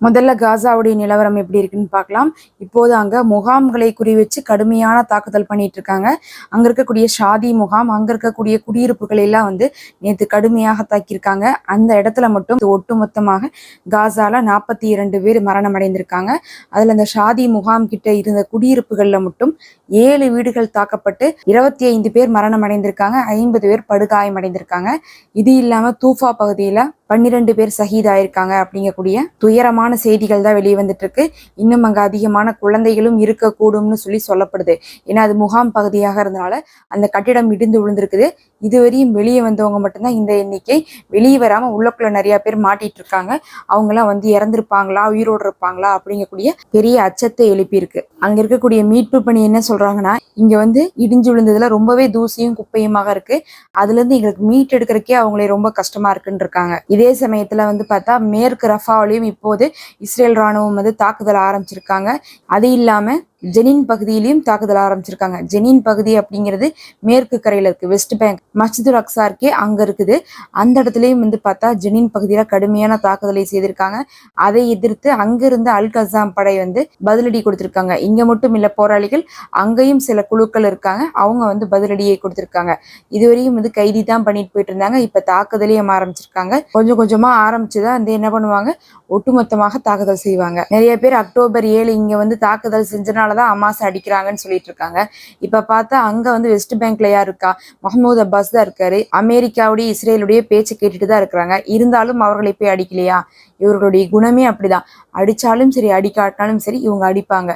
முதல்ல காசாவுடைய நிலவரம் எப்படி இருக்குன்னு பார்க்கலாம். இப்போது அங்கே முகாம்களை குறிவச்சு கடுமையான தாக்குதல் பண்ணிட்டு இருக்காங்க. அங்கே இருக்கக்கூடிய ஷாதி முகாம் அங்கே இருக்கக்கூடிய குடியிருப்புகளை எல்லாம் வந்து நேற்று கடுமையாக தாக்கியிருக்காங்க. அந்த இடத்துல மட்டும் ஒட்டுமொத்தமாக காசால நாற்பத்தி இரண்டு பேர் மரணம் அடைந்திருக்காங்க அதில் அந்த ஷாதி முகாம் கிட்ட இருந்த குடியிருப்புகளில் மட்டும் ஏழு வீடுகள் தாக்கப்பட்டு இருபத்தி ஐந்து பேர் மரணம் அடைந்திருக்காங்க ஐம்பது பேர் படுகாயம் அடைந்திருக்காங்க இது இல்லாமல் தூஃபா பகுதியில் பன்னிரெண்டு பேர் சஹீத் ஆயிருக்காங்க அப்படிங்கக்கூடிய துயரமான செய்திகள் தான் வெளியே வந்துட்டு இருக்கு இன்னும் அங்க அதிகமான குழந்தைகளும் இருக்கக்கூடும்னு சொல்லி சொல்லப்படுது. ஏன்னா அது முகாம் பகுதியாக இருந்தனால அந்த கட்டிடம் இடிந்து விழுந்திருக்குது. இதுவரையும் வெளியே வந்தவங்க மட்டும்தான் இந்த எண்ணிக்கை. வெளியே வராம உள்ளக்குள்ள நிறைய பேர் மாட்டிட்டு இருக்காங்க அவங்கெல்லாம் வந்து இறந்துருப்பாங்களா? உயிரோடு இருப்பாங்களா? அப்படிங்கக்கூடிய பெரிய அச்சத்தை எழுப்பியிருக்கு. அங்க இருக்கக்கூடிய மீட்பு பணி என்ன சொல்றாங்கன்னா இங்க வந்து இடிஞ்சு விழுந்ததுல ரொம்பவே தூசியும் குப்பையுமாக இருக்கு. அதுல இருந்து எங்களுக்கு மீட் எடுக்கிறக்கே அவங்களே ரொம்ப கஷ்டமா இருக்குன்னு இருக்காங்க இதே சமயத்துல வந்து பார்த்தா மேற்கு ரஃபாவிலையும் இப்போது இஸ்ரேல் ராணுவம் வந்து தாக்குதல் ஆரம்பிச்சிருக்காங்க. அது இல்லாம ஜெனின் பகுதியிலையும் தாக்குதல் ஆரம்பிச்சிருக்காங்க. ஜெனின் பகுதி அப்படிங்கிறது மேற்கு கரையில இருக்கு. வெஸ்ட் பேங்க் மஸ்ஜிதுல் அக்ஸா இருக்கே அங்க இருக்குது. அந்த இடத்துலயும் வந்து பார்த்தா ஜெனின் பகுதியில கடுமையான தாக்குதலை செய்திருக்காங்க. அதை எதிர்த்து அங்கிருந்து அல் கசாம் படை வந்து பதிலடி கொடுத்திருக்காங்க. இங்க மட்டும் இல்ல போராளிகள் அங்கேயும் சில குழுக்கள் இருக்காங்க. அவங்க வந்து பதிலடியை கொடுத்திருக்காங்க. இதுவரையும் வந்து கைதி தான் பண்ணிட்டு போயிட்டு இருந்தாங்க. இப்ப தாக்குதலையும் ஆரம்பிச்சிருக்காங்க. கொஞ்சம் கொஞ்சமா ஆரம்பிச்சுதான் வந்து என்ன பண்ணுவாங்க? ஒட்டுமொத்தமாக தாக்குதல் செய்வாங்க. நிறைய பேர் அக்டோபர் ஏழு இங்க வந்து தாக்குதல் தான் அமாசை அடிக்கிறாங்கன்னு சொல்லிட்டு இருக்காங்க. இப்ப பார்த்தா அங்க வந்து வெஸ்ட் பேங்க்ல யார் இருக்கா? மஹமூத் அப்பாஸ் தான் இருக்காரு. அமெரிக்காவுடைய இஸ்ரேலுடைய பேச்சு கேட்டுட்டு தான் இருக்கிறாங்க. இருந்தாலும் அவர்களை போய் அடிக்கலையா? இவர்களுடைய குணமே அப்படிதான். அடிச்சாலும் சரி அடிக்காட்டினாலும் சரி இவங்க அடிப்பாங்க.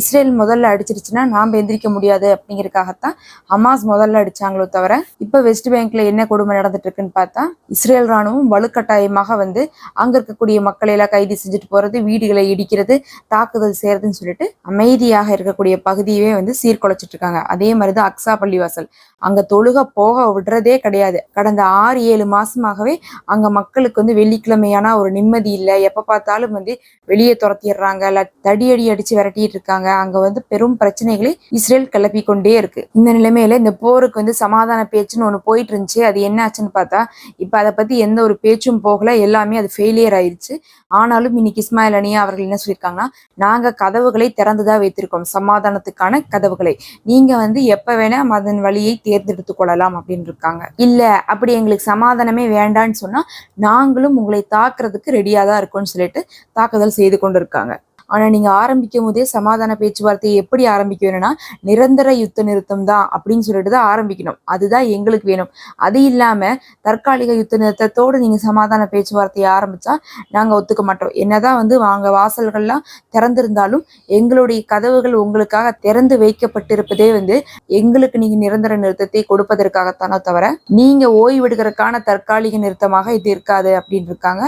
இஸ்ரேல் முதல்ல அடிச்சிருச்சுன்னா நாம் எந்திரிக்க முடியாது அப்படிங்கிறதுக்காகத்தான் ஹமாஸ் முதல்ல அடிச்சாங்களோ தவிர இப்ப வெஸ்ட் பேங்க்ல என்ன கொடுமை நடந்துட்டு இருக்குன்னு பார்த்தா இஸ்ரேல் ராணுவம் வலுக்கட்டாயமாக வந்து அங்க இருக்கக்கூடிய மக்களை எல்லாம் கைது செஞ்சுட்டு போறது வீடுகளை இடிக்கிறது தாக்குதல் செய்யறதுன்னு சொல்லிட்டு அமைதியாக இருக்கக்கூடிய பகுதியவே வந்து சீர்குலைச்சிட்டு இருக்காங்க. அதே மாதிரிதான் அக்ஸா பள்ளிவாசல். அங்க தொழுக போக விடுறதே கிடையாது. கடந்த ஆறு ஏழு மாசமாகவே அங்க மக்களுக்கு வந்து வெள்ளிக்கிழமையான ஒரு நிம்மதி இல்லை. எப்போ பார்த்தாலும் வந்து வெளியே துரத்திடுறாங்க. இல்ல தடியடி அடிச்சு விரட்டிட்டு இருக்காங்க. அங்கே வந்து பெரும் பிரச்சனைகளை இஸ்ரேல் கிளப்பி கொண்டே இருக்கு. இந்த நிலைமையில இந்த போருக்கு வந்து சமாதான பேச்சுன்னு ஒன்று போயிட்டு இருந்துச்சு. அது என்ன ஆச்சுன்னு பார்த்தா இப்போ அதை பத்தி எந்த ஒரு பேச்சும் போகல. எல்லாமே அது ஃபெயிலியர் ஆயிடுச்சு ஆனாலும் இன்னைக்கு இஸ்மாயில் அனியா அவர்கள் என்ன சொல்லியிருக்காங்கன்னா நாங்க கதவுகளை திறந்துதான் வைத்திருக்கோம். சமாதானத்துக்கான கதவுகளை. நீங்க வந்து எப்ப வேணா அதன் வழியை தேர்ந்தெடுத்து கொள்ளலாம் அப்படின்னு இருக்காங்க இல்ல அப்படி எங்களுக்கு சமாதானமே வேண்டான்னு சொன்னா நாங்களும் உங்களை தாக்குறதுக்கு ரெடியா தான் இருக்கோம்னு சொல்லிட்டு தாக்குதல் செய்து கொண்டு இருக்காங்க ஆனால் நீங்கள் ஆரம்பிக்கும் போதே சமாதான பேச்சுவார்த்தையை எப்படி ஆரம்பிக்க வேணும்னா நிரந்தர யுத்த நிறுத்தம் தான் அப்படின்னு சொல்லிட்டு தான் ஆரம்பிக்கணும். அதுதான் எங்களுக்கு வேணும். அது இல்லாமல் தற்காலிக யுத்த நிறுத்தத்தோடு நீங்கள் சமாதான பேச்சுவார்த்தையை ஆரம்பித்தா நாங்கள் ஒத்துக்க மாட்டோம். என்னதான் வந்து வாங்க வாசல்கள்லாம் திறந்திருந்தாலும் எங்களுடைய கதவுகள் உங்களுக்காக திறந்து வைக்கப்பட்டிருப்பதே வந்து எங்களுக்கு நீங்கள் நிரந்தர நிறுத்தத்தை கொடுப்பதற்காகத்தானோ தவிர நீங்கள் ஓய்வெடுக்கிறதுக்கான தற்காலிக நிறுத்தமாக இது இருக்காது அப்படின்னு இருக்காங்க.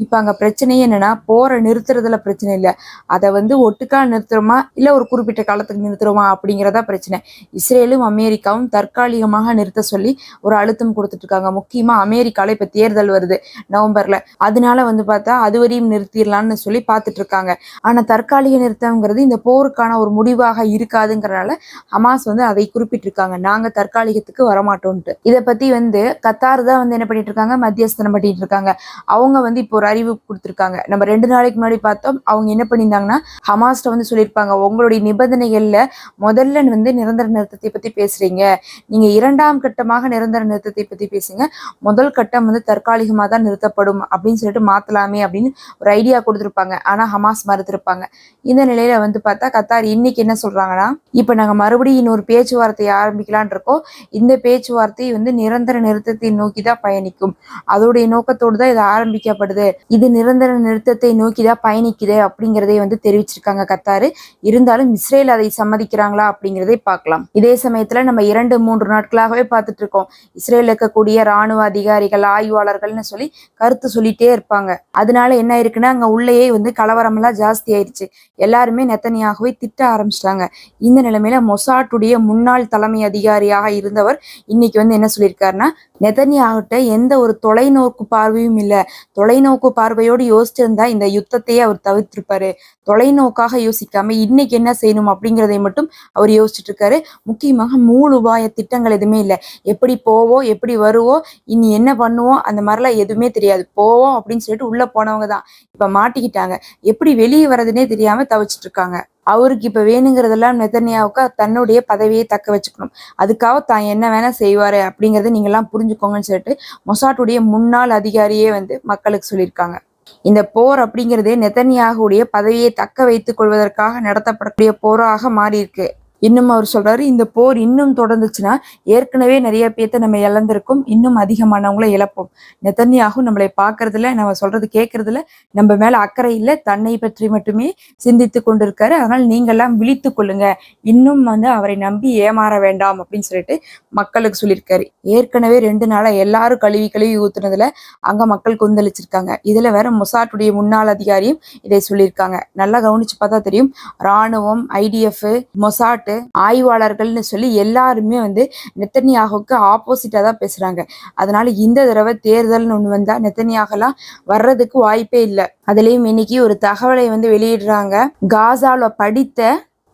இப்போ அங்கே பிரச்சனையே என்னன்னா போற நிறுத்துறதுல பிரச்சனை இல்லை. அதை வந்து ஒட்டுக்கா நிறுத்துறோமா? இல்லை ஒரு குறிப்பிட்ட காலத்துக்கு நிறுத்துறோமா? அப்படிங்கிறதா பிரச்சனை. இஸ்ரேலும் அமெரிக்காவும் தற்காலிகமாக நிறுத்த சொல்லி ஒரு அழுத்தம் கொடுத்துட்டு இருக்காங்க முக்கியமா இப்போ தேர்தல் வருது நவம்பர்ல. அதனால வந்து பார்த்தா அதுவரையும் நிறுத்திடலாம்னு சொல்லி பார்த்துட்டு இருக்காங்க தற்காலிக நிறுத்தங்கிறது இந்த போருக்கான ஒரு முடிவாக இருக்காதுங்கிறனால ஹமாஸ் வந்து அதை குறிப்பிட்டிருக்காங்க நாங்கள் தற்காலிகத்துக்கு வரமாட்டோம்ட்டு இதை பத்தி வந்து கத்தார் தான் வந்து என்ன பண்ணிட்டு இருக்காங்க மத்தியஸ்தனம் பண்ணிட்டு இருக்காங்க அவங்க வந்து இப்போ ஒரு அறிவிப்பு கொடுத்துருக்காங்க. நம்ம ரெண்டு நாளைக்கு முன்னாடி பார்த்தோம் அவங்க என்ன பண்ணியிருந்தாங்கன்னா ஹமாஸ்ட வந்து சொல்லியிருப்பாங்க உங்களுடைய நிபந்தனைகள்ல முதல்ல வந்து நிரந்தர நிறுத்தத்தை பத்தி பேசுறீங்க. நீங்க இரண்டாம் கட்டமாக நிரந்தர நிறுத்தத்தை பத்தி பேசுங்க. முதல் கட்டம் வந்து தற்காலிகமாக தான் நிறுத்தப்படும் அப்படின்னு சொல்லிட்டு மாத்தலாமே அப்படின்னு ஒரு ஐடியா கொடுத்துருப்பாங்க. ஆனா ஹமாஸ் மறுத்திருப்பாங்க. இந்த நிலையில வந்து பார்த்தா கத்தார் இன்னைக்கு என்ன சொல்றாங்கன்னா இப்ப நாங்க மறுபடியும் இன்னொரு பேச்சுவார்த்தையை ஆரம்பிக்கலான் இருக்கோம். இந்த பேச்சுவார்த்தை வந்து நிரந்தர நிறுத்தத்தை நோக்கி தான் பயணிக்கும். அதோடைய நோக்கத்தோடு தான் இது ஆரம்பிக்கப்படுது. இது நிரந்தர நிறுத்தத்தை நோக்கி தான் பயணிக்குது அப்படிங்கிறதை வந்து தெரிவிச்சிருக்காங்க கத்தாரு. இருந்தாலும் இஸ்ரேல் அதை சம்மதிக்கிறாங்களா அப்படிங்கிறதை பார்க்கலாம். இதே சமயத்துல நம்ம இரண்டு மூன்று நாட்களாகவே பார்த்துட்டு இருக்கோம். இஸ்ரேல் இருக்கக்கூடிய ராணுவ அதிகாரிகள் ஆய்வாளர்கள்னு சொல்லி கருத்து சொல்லிட்டே இருப்பாங்க. அதனால என்ன இருக்குன்னா அங்க உள்ளேயே வந்து கலவரம் எல்லாம் ஜாஸ்தி ஆயிடுச்சு எல்லாருமே நெத்தனியாகவே திட்ட ஆரம்பிச்சிட்டாங்க. இந்த நிலைமையில மொசாட்டுடைய முன்னாள் தலைமை அதிகாரியாக இருந்தவர் இன்னைக்கு வந்து என்ன சொல்லியிருக்காருன்னா நெதன்யாகிட்ட எந்த ஒரு தொலைநோக்கு பார்வையும் இல்லை. தொலைநோக்கு பார்வையோடு யோசிச்சிருந்தா இந்த யுத்தத்தையே அவர் தவிர்த்திருப்பாரு. தொலைநோக்காக யோசிக்காம இன்னைக்கு என்ன செய்யணும் அப்படிங்கிறதை மட்டும் அவர் யோசிச்சுட்டு இருக்காரு முக்கியமாக மூல உபாய திட்டங்கள் எதுவுமே இல்லை. எப்படி போவோம் எப்படி வருவோம் இனி என்ன பண்ணுவோம் அந்த மாதிரிலாம் எதுவுமே தெரியாது. போவோம் அப்படின்னு சொல்லிட்டு உள்ள போனவங்க தான். இப்ப மாட்டிக்கிட்டாங்க. எப்படி வெளியே வர்றதுனே தெரியாம தவிச்சிட்டு இருக்காங்க அவருக்கு இப்ப வேணுங்கிறதெல்லாம் நெத்தன்யாவுக்கு தன்னுடைய பதவியை தக்க வச்சுக்கணும். அதுக்காக தான் என்ன வேணா செய்வாரு அப்படிங்கறத நீங்க எல்லாம் புரிஞ்சுக்கோங்கன்னு சொல்லிட்டு மொசாட்டுடைய முன்னாள் அதிகாரியே வந்து மக்களுக்கு சொல்லியிருக்காங்க. இந்த போர் அப்படிங்கிறது நெத்தன்யாகுடைய பதவியை தக்க வைத்துக் கொள்வதற்காக நடத்தப்படக்கூடிய போராக மாறி இருக்கு இன்னும் அவர் சொல்றாரு இந்த போர் இன்னும் தொடர்ந்துச்சுன்னா ஏற்கனவே நிறைய பேர்த்த நம்ம இழந்திருக்கோம் இன்னும் அதிகமானவங்களை இழப்போம். நெத்தன்யாகும் நம்மளை பார்க்கறதுல நம்ம சொல்றது கேட்கறதுல நம்ம மேல அக்கறை இல்லை தன்னை பற்றி மட்டுமே சிந்தித்து கொண்டிருக்காரு. அதனால் நீங்கெல்லாம் விழித்து கொள்ளுங்க. இன்னும் வந்து அவரை நம்பி ஏமாற வேண்டாம் அப்படின்னு சொல்லிட்டு மக்களுக்கு சொல்லியிருக்காரு. ஏற்கனவே ரெண்டு நாளா எல்லாரும் கழுவி கழுவி ஊத்துனதுல அங்க மக்கள் கொந்தளிச்சிருக்காங்க. இதுல வேற மொசாட்டுடைய முன்னாள் அதிகாரியும் இதை சொல்லியிருக்காங்க. நல்லா கவனிச்சு பார்த்தா தெரியும். ராணுவம் ஐடிஎஃப் மொசாட்டு ஆய்வாளர்கள்னு சொல்லி எல்லாருமே வந்து நெத்தனியாகுக்கு ஆப்போசிட்டா தான் பேசுறாங்க. அதனால இந்த தடவை தேர்தல்னு ஒண்ணு வந்தா நெத்தனியாகலாம் வர்றதுக்கு வாய்ப்பே இல்லை. அதுலயும் இன்னைக்கு ஒரு தகவலை வந்து வெளியிடுறாங்க. காசால படித்த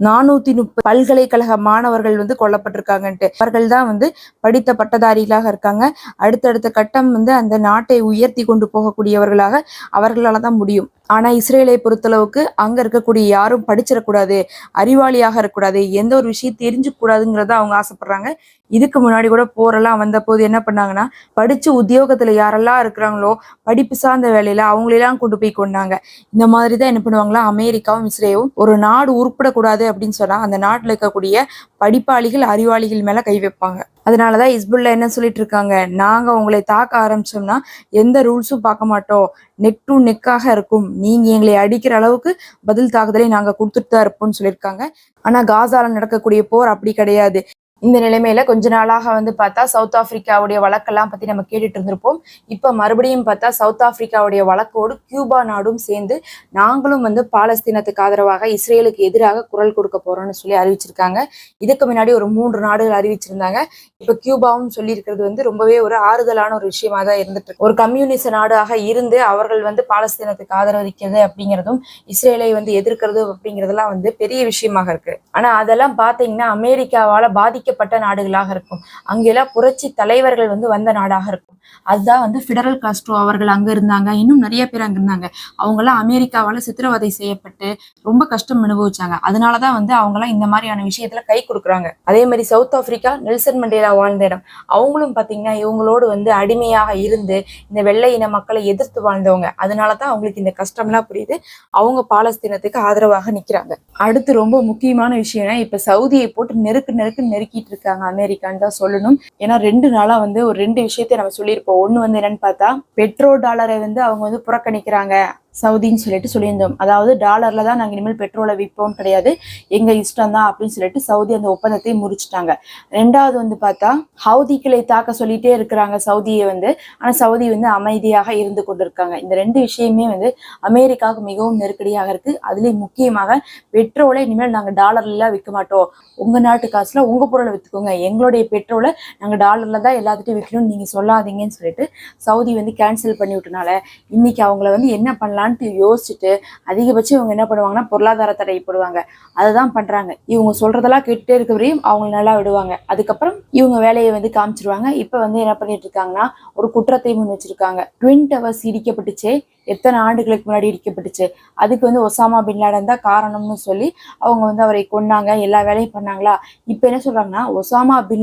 நானூத்தி முப்பது பல்கலைக்கழக மாணவர்கள் வந்து கொல்லப்பட்டிருக்காங்கன்ட்டு. அவர்கள் தான் வந்து படித்த பட்டதாரிகளாக இருக்காங்க. அடுத்தடுத்த கட்டம் வந்து அந்த நாட்டை உயர்த்தி கொண்டு போகக்கூடியவர்களாக அவர்களால தான் முடியும். ஆனால் இஸ்ரேலை பொறுத்தளவுக்கு அங்கே இருக்கக்கூடிய யாரும் படிச்சிடக்கூடாது அறிவாளியாக இருக்கக்கூடாது எந்த ஒரு விஷயம் தெரிஞ்சுக்க கூடாதுங்கிறத அவங்க ஆசைப்படுறாங்க. இதுக்கு முன்னாடி கூட போரெல்லாம் வந்தபோது என்ன பண்ணாங்கன்னா படித்து உத்தியோகத்தில் யாரெல்லாம் இருக்கிறாங்களோ படிப்பு சார்ந்த வேலையில் அவங்களெல்லாம் கொண்டு போய் கொண்டாங்க. இந்த மாதிரி தான் என்ன பண்ணுவாங்களா அமெரிக்காவும் இஸ்ரேலும் ஒரு நாடு உருப்பிடக்கூடாது அப்படின்னு சொன்னால் அந்த நாட்டில் இருக்கக்கூடிய படிப்பாளிகள் அறிவாளிகள் மேலே கை வைப்பாங்க. அதனாலதான் இஸ்புல்ல என்ன சொல்லிட்டு இருக்காங்க? நாங்க உங்களை தாக்க ஆரம்பிச்சோம்னா எந்த ரூல்ஸும் பார்க்க மாட்டோம். நெக் டு நெக்காக இருக்கும். நீங்க எங்களை அடிக்கிற அளவுக்கு பதில் தாக்குதலை நாங்க கொடுத்துட்டு தான் இருப்போம்னு சொல்லியிருக்காங்க. ஆனா காசால நடக்கக்கூடிய போர் அப்படி கிடையாது. இந்த நிலைமையில கொஞ்ச நாளாக வந்து பார்த்தா சவுத் ஆப்பிரிக்காவுடைய வழக்கெல்லாம் பத்தி நம்ம கேட்டுட்டு இருந்திருப்போம். இப்ப மறுபடியும் பார்த்தா சவுத் ஆப்பிரிக்காவுடைய வழக்கோடு கியூபா நாடும் சேர்ந்து நாங்களும் வந்து பாலஸ்தீனத்துக்கு ஆதரவாக இஸ்ரேலுக்கு எதிராக குரல் கொடுக்க போறோம்னு சொல்லி அறிவிச்சிருக்காங்க. இதுக்கு முன்னாடி ஒரு மூன்று நாடுகள் அறிவிச்சிருந்தாங்க. இப்ப கியூபாவும் சொல்லியிருக்கிறது வந்து ரொம்பவே ஒரு ஆறுதலான ஒரு விஷயமா தான் இருந்துட்டு ஒரு கம்யூனிச நாடாக இருந்து அவர்கள் வந்து பாலஸ்தீனத்துக்கு ஆதரவளிக்கிறது அப்படிங்கிறதும் இஸ்ரேலை வந்து எதிர்க்கிறது அப்படிங்கிறதெல்லாம் வந்து பெரிய விஷயமாக இருக்கு. ஆனா அதெல்லாம் பாத்தீங்கன்னா அமெரிக்காவால பிரிக்கப்பட்ட நாடுகளாக இருக்கும். அங்கெல்லாம் புரட்சி தலைவர்கள் வந்து வந்த நாடாக இருக்கும். அதுதான் வந்து ஃபிடரல் காஸ்ட்ரோ அவர்கள் அங்க இருந்தாங்க. இன்னும் நிறைய பேர் அங்க இருந்தாங்க. அவங்கெல்லாம் அமெரிக்காவால சித்திரவதை செய்யப்பட்டு ரொம்ப கஷ்டம் அனுபவிச்சாங்க. அதனாலதான் வந்து அவங்கெல்லாம் இந்த மாதிரியான விஷயத்துல கை கொடுக்குறாங்க. அதே மாதிரி சவுத் ஆப்பிரிக்கா நெல்சன் மண்டேலா வாழ்ந்த இடம். அவங்களும் பாத்தீங்கன்னா இவங்களோடு வந்து அடிமையாக இருந்து இந்த வெள்ளை இன மக்களை எதிர்த்து வாழ்ந்தவங்க. அதனாலதான் அவங்களுக்கு இந்த கஷ்டம்லாம் புரியுது. அவங்க பாலஸ்தீனத்துக்கு ஆதரவாக நிக்கிறாங்க. அடுத்து ரொம்ப முக்கியமான விஷயம்னா இப்ப சவுதியை போட்டு நெருக்கு நெருக்கு நெருக்கிட்டு இருக்காங்க அமெரிக்கான்னு தான் சொல்லணும். ஏன்னா ரெண்டு நாளா வந்து ஒரு ரெண்டு விஷயத்தை நம்ம சொல்லியிருப்போம். ஒன்று வந்து என்னன்னு பார்த்தா பெட்ரோல் டாலரை வந்து அவங்க வந்து புறக்கணிக்கிறாங்க. சவுதின்னு சொல்லிட்டு சொல்லியிருந்தோம். அதாவது டாலர்ல தான் நாங்கள் இனிமேல் பெட்ரோலை விற்போம் கிடையாது. எங்க இஷ்டம் தான் அப்படின்னு சொல்லிட்டு சவுதி அந்த ஒப்பந்தத்தை முறிச்சிட்டாங்க. ரெண்டாவது வந்து பார்த்தா ஹவுதிகளை தாக்க சொல்லிட்டே இருக்கிறாங்க சவுதியை வந்து. ஆனா சவுதி வந்து அமைதியாக இருந்து கொண்டிருக்காங்க. இந்த ரெண்டு விஷயமே வந்து அமெரிக்காவுக்கு மிகவும் நெருக்கடியாக இருக்கு. அதுலயும் முக்கியமாக பெட்ரோலை இனிமேல் நாங்க டாலர்ல விற்க மாட்டோம். உங்க நாட்டு காசுல உங்க பொருளை வித்துக்கோங்க. எங்களுடைய பெட்ரோலை நாங்க டாலர்ல தான் எல்லாத்துட்டையும் விற்கணும்னு நீங்க சொல்லாதீங்கன்னு சொல்லிட்டு சவுதி வந்து கேன்சல் பண்ணி விட்டனால இன்னைக்கு அவங்கள வந்து என்ன பண்ணலாம் பண்ணலான்ட்டு யோசிச்சுட்டு அதிகபட்சம் இவங்க என்ன பண்ணுவாங்கன்னா பொருளாதார தடை போடுவாங்க. அதை தான் பண்றாங்க. இவங்க சொல்றதெல்லாம் கேட்டுட்டே இருக்க வரையும் அவங்க நல்லா விடுவாங்க. அதுக்கப்புறம் இவங்க வேலையை வந்து காமிச்சிருவாங்க. இப்ப வந்து என்ன பண்ணிட்டு இருக்காங்கன்னா ஒரு குற்றத்தை முன் வச்சிருக்காங்க. ட்வின் டவர்ஸ் இடிக்கப்பட்டுச்சே. எத்தனை ஆண்டுகளுக்கு முன்னாடி இடிக்கப்பட்டுச்சு? அதுக்கு வந்து ஒசாமா பின்லாடன் தான் காரணம்னு சொல்லி அவங்க வந்து அவரை கொன்னாங்க. எல்லா வேலையும் பண்ணாங்களா? இப்போ என்ன சொல்றாங்கன்னா ஒசாமா பின்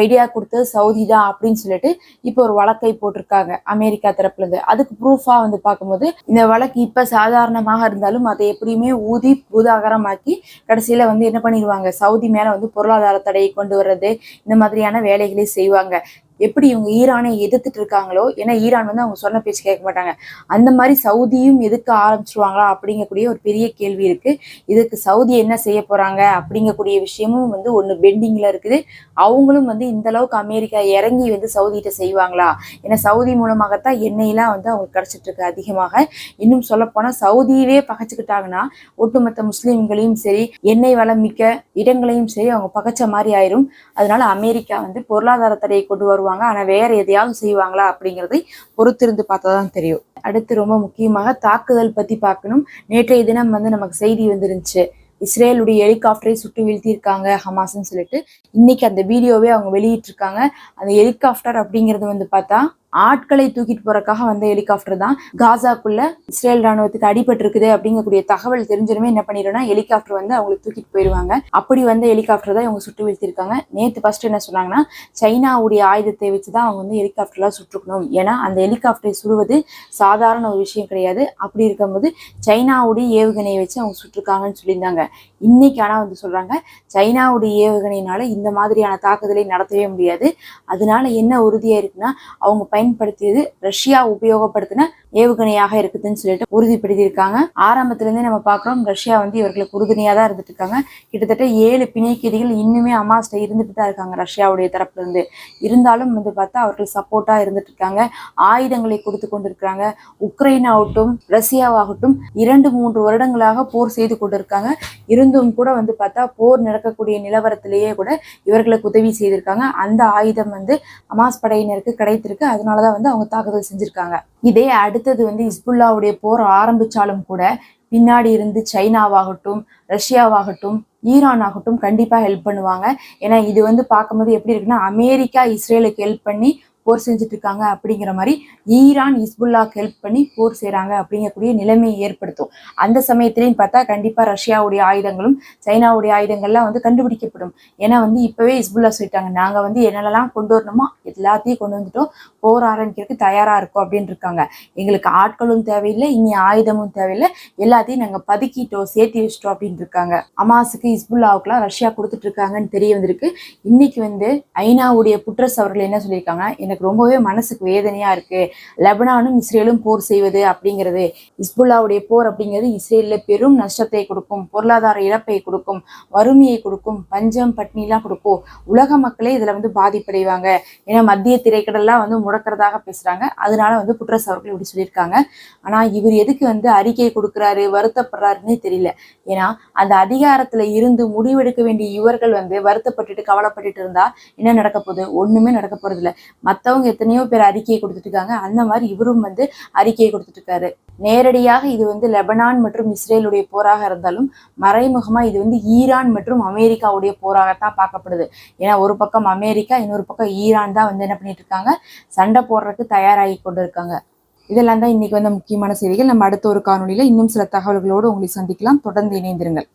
ஐடியா கொடுத்தது சவுதி தான் அப்படின்னு சொல்லிட்டு இப்போ ஒரு வழக்கை போட்டிருக்காங்க அமெரிக்கா தரப்புல இருந்து அதுக்கு ப்ரூஃபா வந்து பார்க்கும்போது இந்த வழக்கு இப்ப சாதாரணமாக இருந்தாலும் அதை எப்படியுமே ஊதி பூதாகரமாக்கி கடைசியில வந்து என்ன பண்ணிடுவாங்க? சவுதி மேல வந்து பொருளாதார தடையை கொண்டு வர்றது இந்த மாதிரியான வேலைகளை செய்வாங்க. எப்படி இவங்க ஈரானை எதிர்த்துட்டு இருக்காங்களோ? ஏன்னா ஈரான் வந்து அவங்க சொன்ன பேச்சு கேட்க மாட்டாங்க. அந்த மாதிரி சவுதியும் எதிர்க்க ஆரம்பிச்சிருவாங்களா? அப்படிங்கக்கூடிய ஒரு பெரிய கேள்வி இருக்கு. இதுக்கு சவுதி என்ன செய்ய போறாங்க? அப்படிங்கக்கூடிய விஷயமும் வந்து ஒன்று பெண்டிங்ல இருக்குது. அவங்களும் வந்து இந்த அளவுக்கு அமெரிக்கா இறங்கி வந்து சவுதிகிட்ட செய்வாங்களா? ஏன்னா சவுதி மூலமாகத்தான் எண்ணெயெல்லாம் வந்து அவங்களுக்கு கிடைச்சிட்டு இருக்கு அதிகமாக. இன்னும் சொல்லப்போனால் சவுதியவே பகைச்சுக்கிட்டாங்கன்னா ஒட்டுமொத்த முஸ்லீம்களையும் சரி எண்ணெய் வளம் மிக்க இடங்களையும் சரி அவங்க பகைச்ச மாதிரி ஆயிரும். அதனால அமெரிக்கா வந்து பொருளாதார தடையை கொண்டு வருவாங்க. போவாங்க ஆனால் வேற எதையாவது செய்வாங்களா அப்படிங்கறதை பொறுத்திருந்து பார்த்தா தான் தெரியும். அடுத்து ரொம்ப முக்கியமாக தாக்குதல் பற்றி பார்க்கணும். நேற்றைய தினம் வந்து நமக்கு செய்தி வந்துருந்துச்சு. இஸ்ரேலுடைய ஹெலிகாப்டரை சுட்டு வீழ்த்தியிருக்காங்க ஹமாஸ்ன்னு சொல்லிட்டு. இன்னைக்கு அந்த வீடியோவே அவங்க வெளியிட்டிருக்காங்க. அந்த ஹெலிகாப்டர் அப்படிங்கிறது வந்து பார்த்தா ஆட்களை தூக்கிட்டு போறக்காக வந்த ஹெலிகாப்டர் தான். காசாக்குள்ள இஸ்ரேல் ராணுவத்துக்கு அடிபட்டு இருக்குது அப்படிங்கக்கூடிய தகவல் தெரிஞ்சிருமே என்ன பண்ணிடும்னா ஹெலிகாப்டர் வந்து அவங்களுக்கு தூக்கிட்டு போயிடுவாங்க. அப்படி வந்த ஹெலிகாப்டர் தான் இவங்க சுட்டு வீழ்த்திருக்காங்க. நேத்து ஃபர்ஸ்ட் என்ன சொன்னாங்கன்னா சைனாவுடைய ஆயுதத்தை வச்சு தான் அவங்க வந்து ஹெலிகாப்டர்லாம் சுட்டுக்கணும் ஏன்னா அந்த ஹெலிகாப்டரை சுடுவது சாதாரண ஒரு விஷயம் கிடையாது. அப்படி இருக்கும்போது சைனாவுடைய ஏவுகணையை வச்சு அவங்க சுட்டிருக்காங்கன்னு சொல்லியிருந்தாங்க. இன்னைக்கு ஆனா வந்து சொல்றாங்க சைனாவுடைய ஏவுகணையினால இந்த மாதிரியான தாக்குதலை நடத்தவே முடியாது. அதனால என்ன உறுதியா இருக்குன்னா அவங்க பயன்படுத்தியது ரஷ்யா உபயோகப்படுத்தின ஏவுகணையாக இருக்குதுன்னு சொல்லிட்டு உறுதிப்படுத்தியிருக்காங்க. ஆரம்பத்திலிருந்தே நம்ம பார்க்குறோம் ரஷ்யா வந்து இவர்களுக்கு உறுதுணையாக தான் இருந்துட்டு இருக்காங்க கிட்டத்தட்ட ஏழு பிணைக்கைதிகள் இன்னுமே அமாஸ்ட இருந்துட்டு தான் இருக்காங்க ரஷ்யாவுடைய தரப்புலேருந்து. இருந்தாலும் வந்து பார்த்தா அவர்கள் சப்போர்ட்டா இருந்துட்டு இருக்காங்க ஆயுதங்களை கொடுத்து கொண்டிருக்கிறாங்க. உக்ரைன் ஆகட்டும் ரஷ்யாவாகட்டும் இரண்டு மூன்று வருடங்களாக போர் செய்து கொண்டிருக்காங்க. இருந்தும் கூட வந்து பார்த்தா போர் நடக்கக்கூடிய நிலவரத்திலேயே கூட இவர்களுக்கு உதவி செய்திருக்காங்க. அந்த ஆயுதம் வந்து அமாஸ் படையினருக்கு கிடைத்திருக்கு. அதனால தான் வந்து அவங்க தாக்குதல் செஞ்சுருக்காங்க. இதே அடுத்தது வந்து இஸ்புல்லாவுடைய போர் ஆரம்பித்தாலும் கூட பின்னாடி இருந்து சைனாவாகட்டும் ரஷ்யாவாகட்டும் ஈரான் ஆகட்டும் கண்டிப்பாக ஹெல்ப் பண்ணுவாங்க. ஏன்னா இது வந்து பார்க்கும்போது எப்படி இருக்குன்னா அமெரிக்கா இஸ்ரேலுக்கு ஹெல்ப் பண்ணி போர் செஞ்சுட்டு இருக்காங்க அப்படிங்கிற மாதிரி ஈரான் இஸ்புல்லாக்கு ஹெல்ப் பண்ணி போர் செய்கிறாங்க அப்படிங்கக்கூடிய நிலைமையை ஏற்படுத்தும். அந்த சமயத்திலையும் பார்த்தா கண்டிப்பாக ரஷ்யாவுடைய ஆயுதங்களும் சைனாவுடைய ஆயுதங்கள்லாம் வந்து கண்டுபிடிக்கப்படும். ஏன்னா வந்து இப்போவே இஸ்புல்லா சொல்லிட்டாங்க நாங்கள் வந்து என்னென்னலாம் கொண்டு வரணுமோ எல்லாத்தையும் கொண்டு வந்துட்டோம். போர் ஆரம்பிக்கிறதுக்கு தயாராக இருக்கோம் அப்படின்னு இருக்காங்க. எங்களுக்கு ஆட்களும் தேவையில்லை இனி ஆயுதமும் தேவையில்லை. எல்லாத்தையும் நாங்கள் பதுக்கிட்டோம் சேர்த்து வச்சிட்டோம் அப்படின்னு இருக்காங்க. அமாஸுக்கு இஸ்புல்லாவுக்குலாம் ரஷ்யா கொடுத்துட்டு இருக்காங்கன்னு தெரிய வந்திருக்கு. இன்னைக்கு வந்து ஐநாவுடைய புட்ரஸ் அவர்கள் என்ன சொல்லியிருக்காங்க எனக்கு ரொம்பவே மனசுக்கு வேதனையா இருக்கு. லெபனானும் இஸ்ரேலும் போர் செய்வது அப்படிங்கிறது இஸ்புல்லாவுடைய போர் அப்படிங்கிறது இஸ்ரேல பெரும் நஷ்டத்தை கொடுக்கும் பொருளாதார இழப்பை கொடுக்கும் வறுமையை கொடுக்கும் பஞ்சம் பட்னிலாம் கொடுக்கும். உலக மக்களே இதுல வந்து பாதிப்படைவாங்க. ஏன்னா மத்திய திரைக்கடல்லாம் வந்து முடக்கிறதாக பேசுறாங்க. அதனால வந்து குற்றஸ் அவர்கள் இப்படி சொல்லியிருக்காங்க. ஆனா இவர் எதுக்கு வந்து அறிக்கை கொடுக்குறாரு வருத்தப்படுறாருன்னே தெரியல. ஏன்னா அந்த அதிகாரத்துல இருந்து முடிவெடுக்க வேண்டிய இவர்கள் வந்து வருத்தப்பட்டுட்டு கவலைப்பட்டுட்டு இருந்தா என்ன நடக்க போகுது? ஒண்ணுமே நடக்க போறது இல்ல மற்றவங்க எத்தனையோ பேர் அறிக்கையை கொடுத்துட்டு இருக்காங்க அந்த மாதிரி இவரும் வந்து அறிக்கையை கொடுத்துட்டு இருக்காரு நேரடியாக இது வந்து லெபனான் மற்றும் இஸ்ரேலுடைய போராக இருந்தாலும் மறைமுகமா இது வந்து ஈரான் மற்றும் அமெரிக்காவுடைய போராகத்தான் பார்க்கப்படுது. ஏன்னா ஒரு பக்கம் அமெரிக்கா இன்னொரு பக்கம் ஈரான் தான் வந்து என்ன பண்ணிட்டு இருக்காங்க சண்டை போடுறதுக்கு தயாராகி கொண்டு இருக்காங்க இதெல்லாம் தான் இன்னைக்கு வந்து முக்கியமான செய்திகள். நம்ம அடுத்த ஒரு காணொலியில இன்னும் சில தகவல்களோடு உங்களை சந்திக்கலாம். தொடர்ந்து இணைந்திருங்கள்.